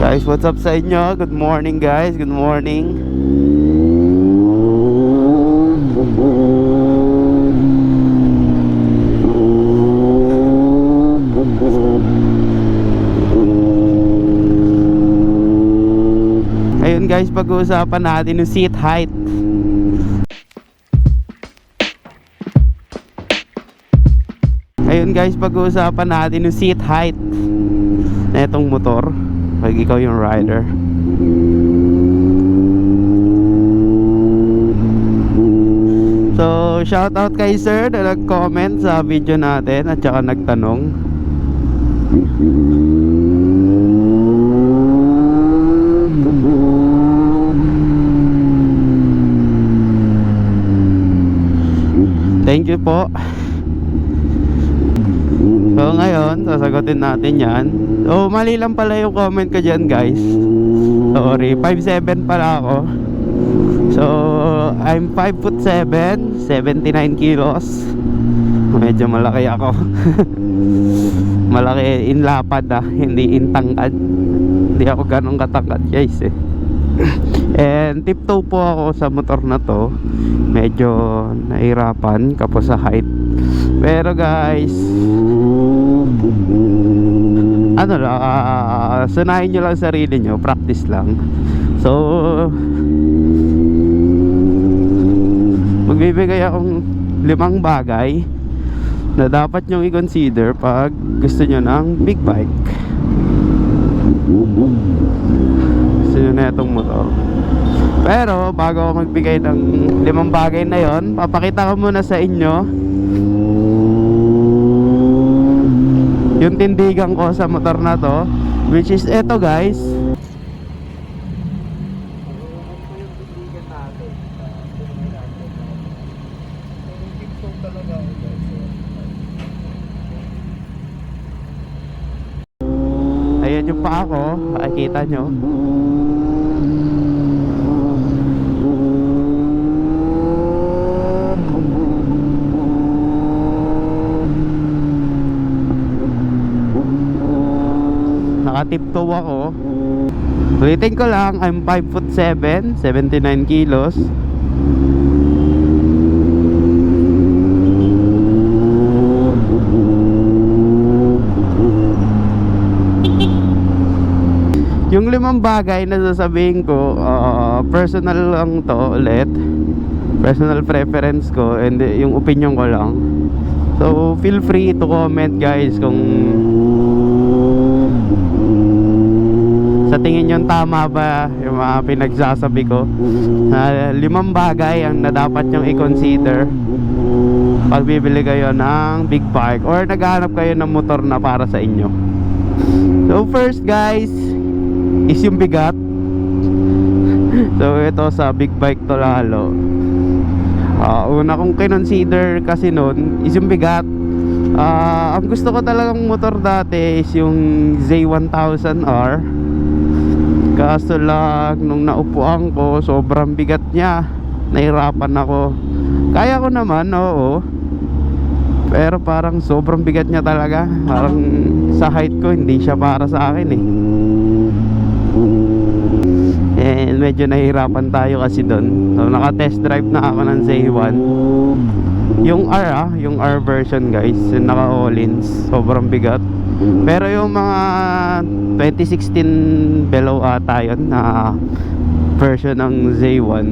Guys, what's up sa inyo? Good morning guys, good morning. Ayun guys, pag-uusapan natin yung seat height. Ayun guys, pag-uusapan natin yung seat height na itong motor pag ikaw yung rider. So, shout out kay sir na nag-comment sa video natin at saka nagtanong. Thank you po. So ngayon, sasagutin natin yan. So mali lang pala yung comment ko dyan guys. Sorry, 5'7 pala ako. So, I'm 5 foot 7, 79 kilos. Medyo malaki ako. malaki in lapad ah, hindi in tangkad. Hindi ako ganong katangkad guys eh. And tiptoe po ako sa motor na to. Medyo nahirapan kapos sa height. Pero guys, ano lang, ah, sunahin nyo lang sarili nyo, practice lang. So, magbibigay akong limang bagay na dapat nyong i-consider pag gusto nyo ng big bike. Gusto nyo na itong motor. Pero, bago ako magbigay ng limang bagay na yon, papakita ko muna sa inyo yung tindigan ko sa motor na to which is eto guys. Ayan yung pa ako makikita nyo Nakatiptoe ako. Ulitin ko lang, I'm 5 foot 7, 79 kilos. Yung limang bagay na sasabihin ko, uh, personal lang to ulit. Personal preference ko and yung opinion ko lang. So, feel free to comment guys kung sa tingin nyo tama ba yung mga pinagsasabi ko? Na limang bagay ang na dapat nyong i-consider pag bibili kayo ng big bike or naghahanap kayo ng motor na para sa inyo. So first guys is yung bigat. So ito sa big bike to lalo. Ah, una kong kinonsider kasi nun is yung bigat. Ah, ang gusto ko talagang motor dati is yung Z1000R Kaso lang, nung naupuan ko, sobrang bigat niya. Nahirapan ako. Kaya ko naman, oo. Pero parang sobrang bigat niya talaga. Parang sa height ko, hindi siya para sa akin eh. And medyo nahihirapan tayo kasi doon. So naka-test drive na ako ng Z1. Yung R ah, yung R version guys, naka all-ins, sobrang bigat. Pero yung mga 2016 below ata yun na version ng Z1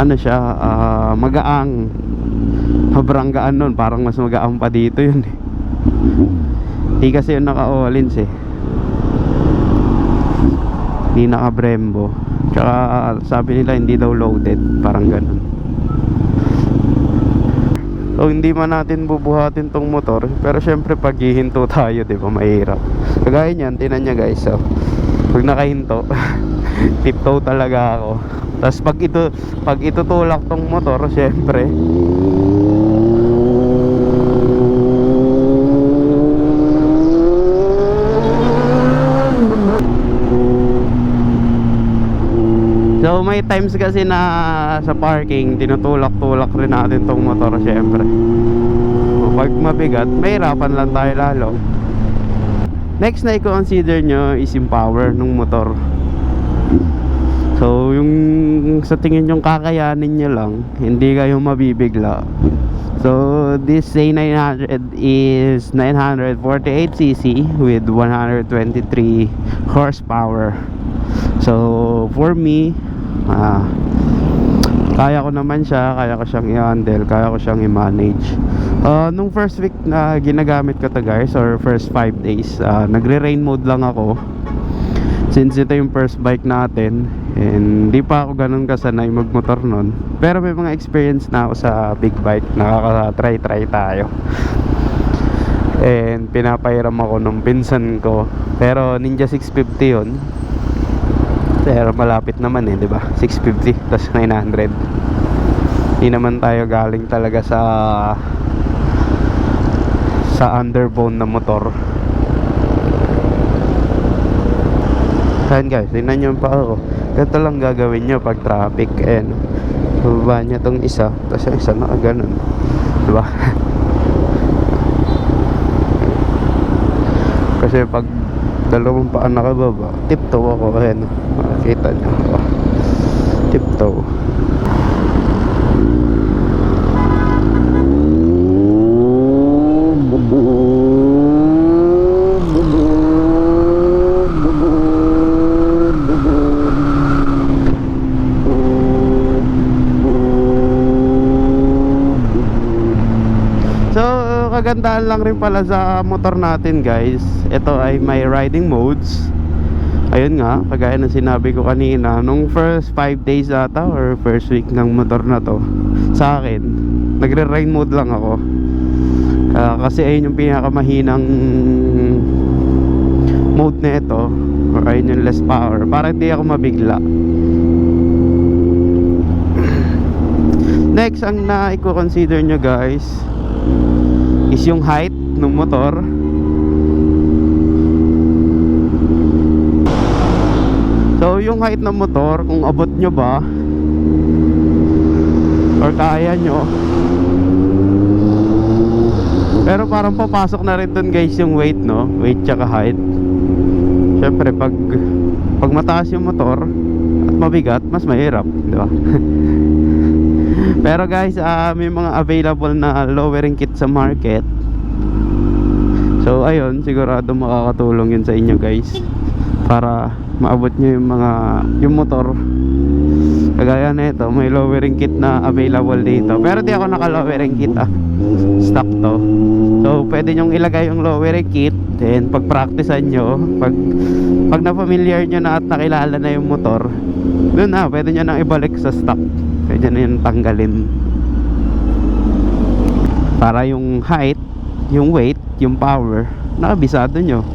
ano siya ah, magaang. Sobrang gaan nun parang mas magaang pa dito yun eh. Di kasi yung naka all-ins eh. Di naka Brembo tsaka sabi nila hindi daw loaded parang ganun So hindi man natin bubuhatin tong motor Pero syempre pag hihinto tayo di ba? Mahirap. Kagaya niyan, tinan niya guys so, Pag nakahinto Tiptoe talaga ako. Tapos pag ito Pag itutulak tong motor syempre So may times kasi na sa parking tinutulak-tulak rin natin tong motor syempre. Pag mabigat, mahirapan lang tayo lalo. Next na i-consider nyo is yung power ng motor. So, yung sa tingin yung kakayanin nyo lang, hindi kayo mabibigla. So, this A900 is 948cc with 123 horsepower. So, for me, ah, kaya ko naman siya, kaya ko siyang i-handle, kaya ko siyang i-manage. Uh, nung first week na ginagamit ko to guys, or first 5 days, uh, nagre-rain mode lang ako. Since ito yung first bike natin, and di pa ako ganun kasanay magmotor nun. Pero may mga experience na ako sa big bike, nakaka-try-try tayo. And pinapahiram ako nung pinsan ko. Pero Ninja 650 yun. Pero malapit naman eh, di ba? 650 plus 900. Hindi naman tayo galing talaga sa sa underbone na motor. Ayan guys, tingnan nyo pa ako. Ganito lang gagawin nyo pag traffic. Ayan. Bababa niya tong isa. Tapos yung isa na ganun. Diba? Kasi pag dalawang paa nakababa, tiptoe ako. Ayan. Makikita nyo. Oh. Tiptoe. Kagandahan lang rin pala sa motor natin guys. Ito ay may riding modes. Ayun nga, kagaya ng sinabi ko kanina Nung first 5 days ata or first week ng motor na to Sa akin, nagre-ride mode lang ako. Ah, Kasi ayun yung pinakamahinang mode na ito Or ayun yung less power Para hindi ako mabigla. Next, ang na-consider nyo guys is yung height ng motor. So yung height ng motor kung abot nyo ba or kaya nyo. Pero parang papasok na rin dun guys yung weight no? Weight tsaka height. Syempre pag pag mataas yung motor at mabigat mas mahirap di ba Pero guys, ah, may mga available na lowering kit sa market. So ayun, sigurado makakatulong yun sa inyo guys. Para maabot nyo yung mga yung motor. Kagaya na ito, may lowering kit na available dito. Pero di ako naka lowering kit ah. Stock to. So pwede nyong ilagay yung lowering kit. Then pag practicean nyo, pag pag na familiar nyo na at nakilala na yung motor, dun na, pwede nyo nang ibalik sa stock. Pwede na yun tanggalin. Para yung height, yung weight, yung power, nakabisado nyo.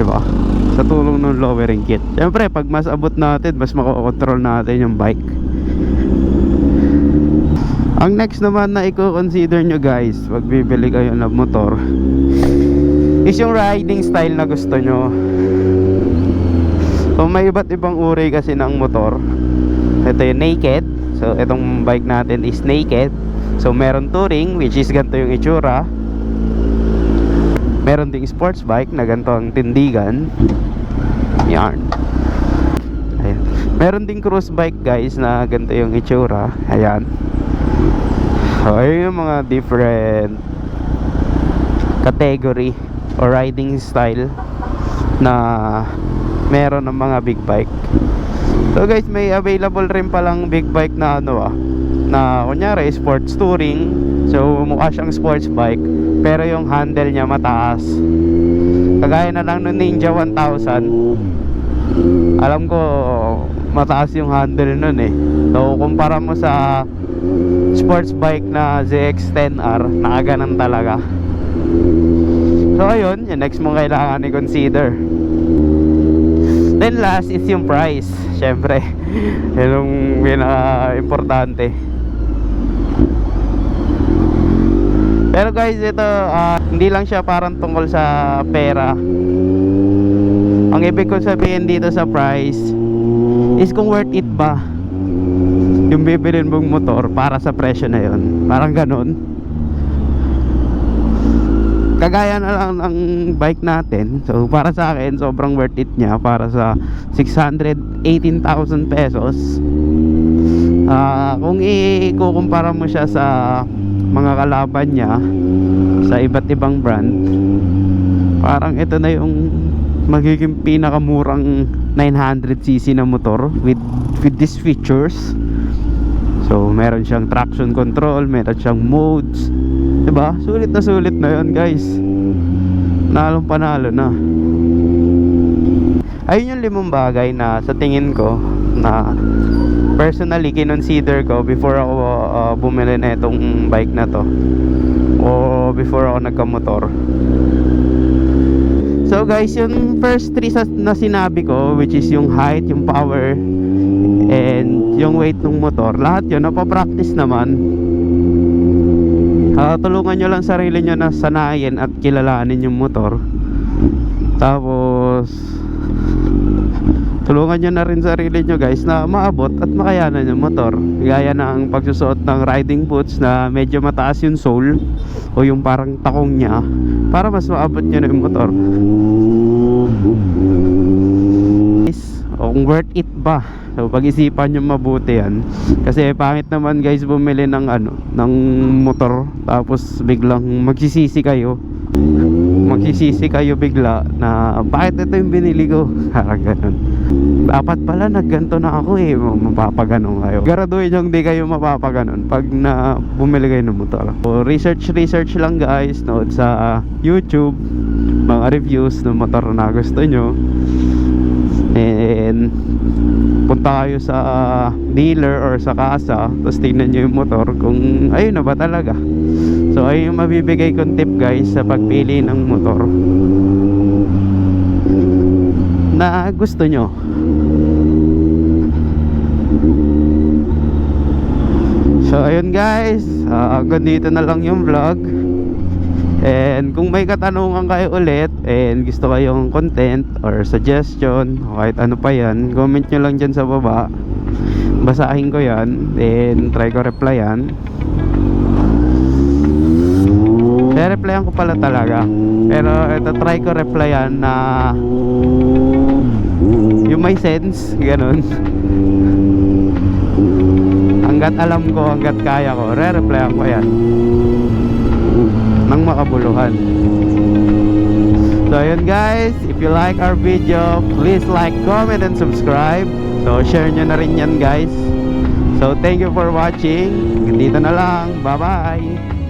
ba? Sa tulong ng lowering kit. Siyempre, pag mas abot natin, mas makokontrol natin yung bike. Ang next naman na i-consider nyo guys, pag bibili kayo ng motor, is yung riding style na gusto nyo. So may iba't ibang uri kasi ng motor. Ito yung naked. So itong bike natin is naked. So meron touring which is ganito yung itsura. Meron ding sports bike na ganito ang tindigan. Yan. Ayan. Meron ding cruise bike guys na ganito yung itsura. Ayan. So ayun yung mga different category or riding style na meron ng mga big bike. So guys, may available rin palang big bike na ano ah, na kunyari sports touring. So mukha siyang sports bike, pero yung handle niya mataas. Kagaya na lang ng Ninja 1000. Alam ko mataas yung handle nun eh. So kumpara mo sa sports bike na ZX-10R, nakaganan talaga. So ayun, yung next mong kailangan i-consider. Then last is yung price. Syempre, yun yung pinaka-importante. Pero guys, ito ah, hindi lang siya parang tungkol sa pera. Ang ibig ko sabihin dito sa price is kung worth it ba yung bibilin mong motor para sa presyo na yun. Parang ganun. Kagaya na lang ng bike natin. So para sa akin, sobrang worth it niya para sa 618,000 pesos. Ah, kung ikukumpara mo siya sa mga kalaban niya sa iba't ibang brand, parang ito na yung magiging pinakamurang 900cc na motor with with these features. So, meron siyang traction control, meron siyang modes. 'Di ba? Sulit na sulit na 'yon, guys. Nalong panalo na. Ayun yung limang bagay na sa tingin ko na personally kinonsider ko before ako uh, bumili na itong bike na to o before ako nagkamotor so guys yung first three na sinabi ko which is yung height, yung power and yung weight ng motor lahat yun napapractice naman Ah, tulungan nyo lang sarili nyo na sanayin at kilalanin yung motor. Tapos tulungan nyo na rin sarili nyo guys na maabot at makayanan yung motor. Gaya ng pagsusuot ng riding boots na medyo mataas yung sole o yung parang takong niya para mas maabot nyo na yung motor kung worth it ba? So pag-isipan nyo mabuti yan. Kasi pangit naman guys bumili ng ano ng motor. Tapos biglang magsisisi kayo. Magsisisi kayo bigla na bakit ito yung binili ko? Parang ganun. Dapat pala nagganto na ako eh. Mapapaganon kayo. Garaduhin yung di kayo mapapaganon pag na bumili kayo ng motor. So, research research lang guys nood sa ah, youtube. Mga reviews ng motor na gusto nyo and punta kayo sa dealer or sa kasa tapos tingnan nyo yung motor kung ayun na ba talaga. So ayun yung mabibigay kong tip guys sa pagpili ng motor na gusto nyo. So ayun guys. Uh, hanggang dito na lang yung vlog And kung may katanungan kayo ulit and gusto kayong content or suggestion o kahit ano pa yan, comment nyo lang dyan sa baba. Basahin ko yan, then try ko replyan. Re-replyan ko pala talaga. Pero ito try ko replyan na yung may sense, ganun. hanggat alam ko, hanggat kaya ko, re-replyan ko yan ng makabuluhan. So yun guys, if you like our video, please like, comment, and subscribe. So share nyo na rin yan guys. So thank you for watching. Dito na lang. Bye-bye.